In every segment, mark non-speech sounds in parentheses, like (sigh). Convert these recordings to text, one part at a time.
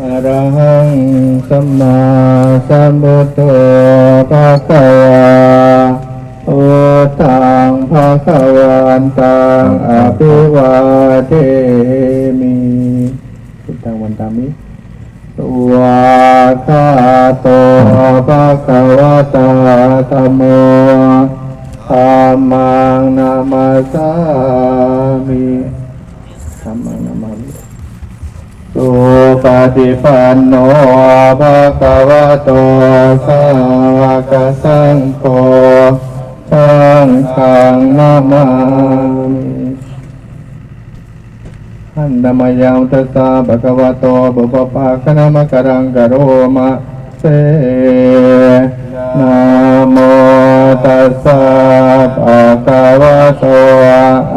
อรหังสัมมาสัมพุทโธภะคะวาโอตังภะคะวันตังอภิวาเทมิพุทธังวันตามิวาคาโตภะคะวะตาธัมโมธัมมังนามาสามิธัมมังนาม ปฏิปันโนภะคะวะโตสาวกสังโฆสังฆังนามามิหันดมยังตัสสะภะคะวะโตบุปภาคณมกรังกโรมะเสนะโมตัสสะภะคะวะโต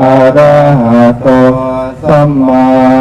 อะระหะโตสัมมา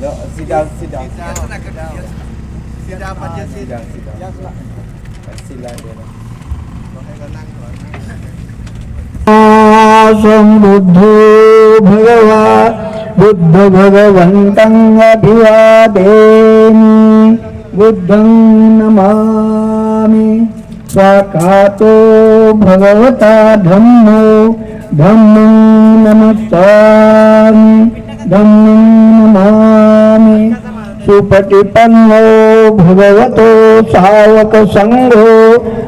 Ya, sidang, sidang. Tidak pada Sidang, sidang. Sila dia lah. संबुद्धो भगवा बुद्ध भगवन्तम् अभिवादेमि बुद्धं नमामि स्वाकातो भगवता धम्मो धम्मं नमस्सामि धम्मं नमामि। सुपटिपन्नो भगवतो सावकसङ्घो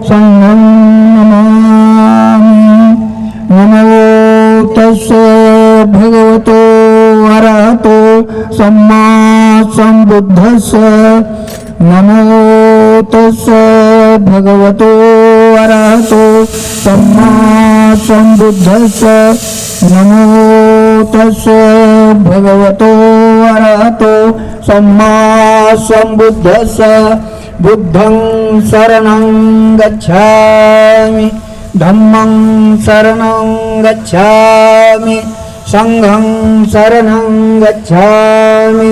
सङ्घं नमामि। नमो तस्य भगवतो अरहतो सम्मा सम्बुद्धस्य నమో తస్స భగవతో అరహతో సమ్మా సంబుద్ధస్స నమో తస్స భగవతో అరహతో సమ్మా సంబుద్ధస్స బుద్ధం శరణం గచ్చామి ధమ్మం శరణం గచ్చామి సంఘం శరణం గచ్చామి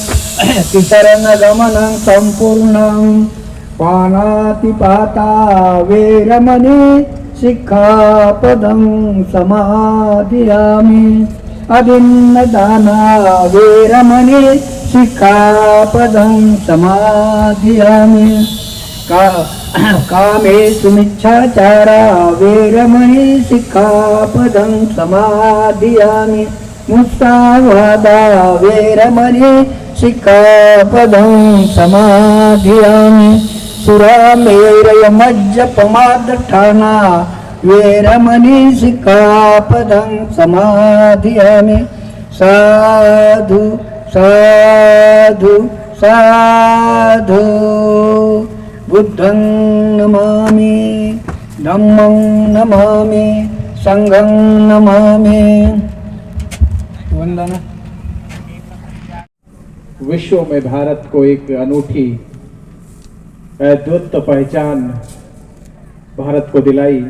(coughs) तिसरणगमनं सम्पूर्णं पाणातिपाता वेरमणि शिक्षापदं समाधियामि। अदिन्नदाना वेरमणि शिक्षापदं समाधियामि। का (coughs) कामे सुमिच्छाचारा वेरमणि शिक्षापदं समाधियामि। मुत्सावादा वेरमणि शिकापदं समाधियामि सुरामेरयमज्जपमादठाना वेरमणि शिक्षापदं समाधियामि। साधु साधु साधु बुद्धं नमामि धम्मं नमामि सङ्घं नमामि। वन्दना विश्व में भारत को एक अनूठी अद्भुत पहचान भारत को दिलाई।